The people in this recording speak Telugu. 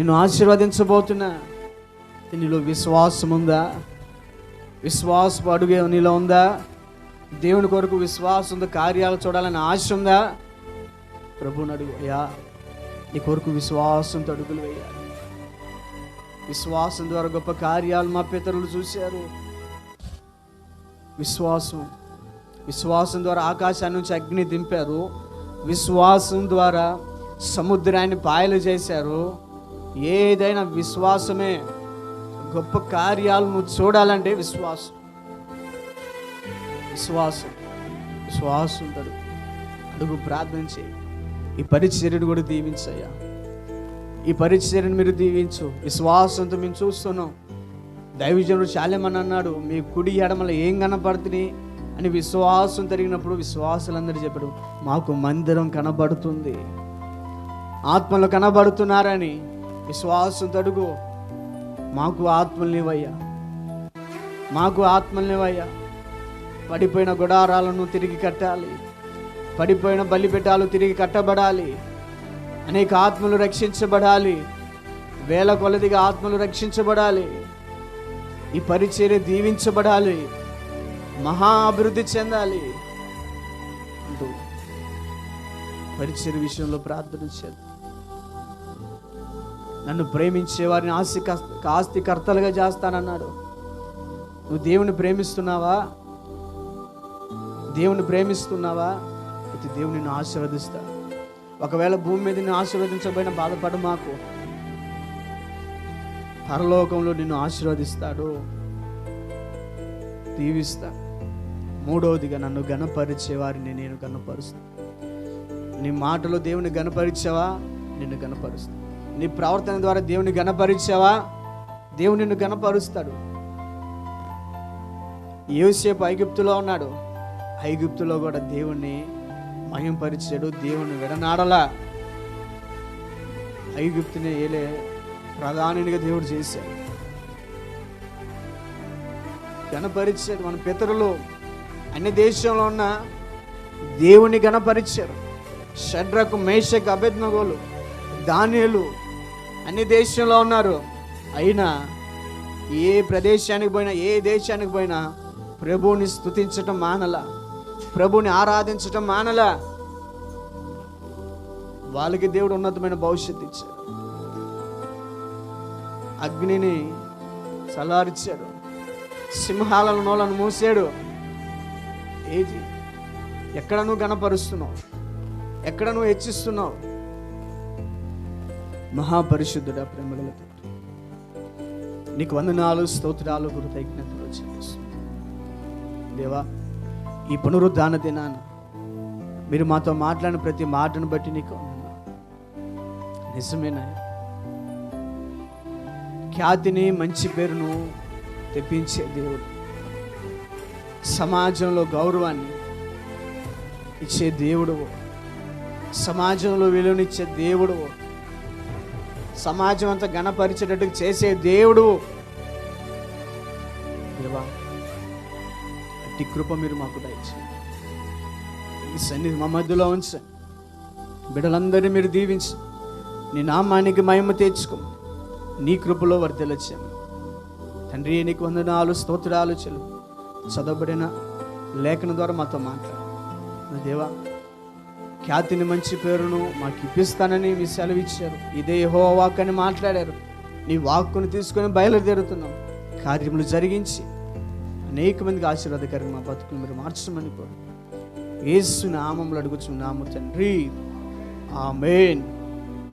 నిన్ను ఆశీర్వదించబోతున్నా. నీలో విశ్వాసం ఉందా విశ్వాసపు అడుగు నీలో ఉందా? దేవుని కొరకు విశ్వాసం ఉందా కార్యాలు చూడాలని ఆశ ఉందా ప్రభుని అడుగు అయ్యా నీ కొరకు విశ్వాసంతో అడుగులు వేయాలి విశ్వాసం ద్వారా గొప్ప కార్యాలు మా పితరులు చూశారు. విశ్వాసం విశ్వాసం ద్వారా ఆకాశాన్ని నుంచి అగ్ని దింపారు. విశ్వాసం ద్వారా సముద్రాన్ని పాయలు చేశారు. ఏదైనా విశ్వాసమే గొప్ప కార్యాలు నువ్వు చూడాలంటే విశ్వాసం. విశ్వాసం విశ్వాసం ఉంటాడు అడుగు ప్రార్థన చేయి. ఈ పరిచర్యను కూడా దీవించయ్యా. ఈ పరిచర్యను మీరు దీవించు. విశ్వాసంతో మేము చూస్తున్నాం. దైవజనుడు చాలేమని అన్నాడు మీ కుడి ఎడమల ఏం కనపడుతుంది అని విశ్వాసం జరిగినప్పుడు విశ్వాసులందరూ చెప్పాడు మాకు మందిరం కనబడుతుంది. ఆత్మలు కనబడుతున్నారని విశ్వాసం తడుగు మాకు ఆత్మల్నివయ్యా మాకు ఆత్మల్నివయ్యా పడిపోయిన గుడారాలను తిరిగి కట్టాలి. పడిపోయిన బలిపెట్టాలు తిరిగి కట్టబడాలి. అనేక ఆత్మలు రక్షించబడాలి. వేల కొలదిగా ఆత్మలు రక్షించబడాలి. ఈ పరిచర్య దీవించబడాలి. మహా అభివృద్ధి చెందాలి. అంటూ పరిచయ విషయంలో ప్రార్థన చేద్దాం. నన్ను ప్రేమించే వారిని ఆస్తి ఆస్తి కర్తలుగా చేస్తానన్నాడు. నువ్వు దేవుని ప్రేమిస్తున్నావా? దేవుని ప్రేమిస్తున్నావా? అయితే దేవుని నిన్ను ఆశీర్వదిస్తా ఒకవేళ భూమి మీద నిన్ను ఆశీర్వదించబోయిన బాధపడు మాకు. పరలోకంలో నిన్ను ఆశీర్వదిస్తాడు. దీవిస్తా మూడవదిగా నన్ను గణపరిచే వారిని నేను గణపరుస్తా నీ మాటలో దేవుని గణపరిచావా నిన్ను గణపరుస్తా నీ ప్రవర్తన ద్వారా దేవుని గణపరిచావా? దేవుని నిన్ను గణపరుస్తాడు. ఏసేపు ఐగుప్తులో ఉన్నాడు. ఐగుప్తులో కూడా దేవుణ్ణి మహింపరిచాడు. దేవుని విడనాడలా. ఐగుప్తుని ఏలే ప్రధానిగా దేవుడు చేశాడు. గణపరిచాడు. మన పితరులు అన్ని దేశంలో ఉన్న దేవుని గణపరిచారు. షడ్రకు మేషకు అభెజ్ఞగోలు ధాన్యాలు అన్ని దేశంలో ఉన్నారు. అయినా ఏ ప్రదేశానికి పోయినా ఏ దేశానికి పోయినా ప్రభువుని స్తుతించటం మానల. ప్రభుని ఆరాధించటం మానల. వాళ్ళకి దేవుడు ఉన్నతమైన భవిష్యత్తు ఇచ్చాడు. అగ్నిని చలారిచ్చాడు సింహాల నోలను మూసాడు. ఏది? ఎక్కడ నువ్వు గణపరుస్తున్నావు? ఎక్కడ నువ్వు హెచ్చిస్తున్నావు? మహాపరిశుద్ధుడ ప్రేమగల తండ్రి. నీకు వందనాలు స్తోత్రాలు కృతజ్ఞతలు దేవా ఈ పునరుద్ధాన దినాన మీరు మాతో మాట్లాడిన ప్రతి మాటను బట్టి నీకు నిజమేనా ఖ్యాతిని మంచి పేరును తెప్పించే దేవుడు. సమాజంలో గౌరవాన్ని ఇచ్చే దేవుడు. సమాజంలో విలువనిచ్చే దేవుడు. సమాజం అంతా గణపరిచేటట్టు చేసే దేవుడు. దేవా అట్టి కృప మీరు మాకు దయచేయండి. ఈ సన్నిధి మా మధ్యలో ఉంచ. బిడ్డలందరినీ మీరు దీవించి. నీ నామానికి మహిమ తెచ్చుకో నీ కృపలో వర్ధలచ్చాము తండ్రి నీకు వందనాలు స్తోత్రాలు చెలు చదవబడిన లేఖన ద్వారా మాతో మాట్లాడు. దేవా ఖ్యాతిని మంచి పేరును మాకు ఇప్పిస్తానని మీ సెలవిచ్చారు ఇదే హో వాక్ అని మాట్లాడారు. నీ వాక్కును తీసుకొని బయలుదేరుతున్నాం. కార్యములు జరిగించి అనేక మందికి ఆశీర్వాదకరంగా మా బతుకులు మీరు మార్చమని కోరు ఏసు నామంలో అడుగుచున్నాము తండ్రి. ఆమెన్.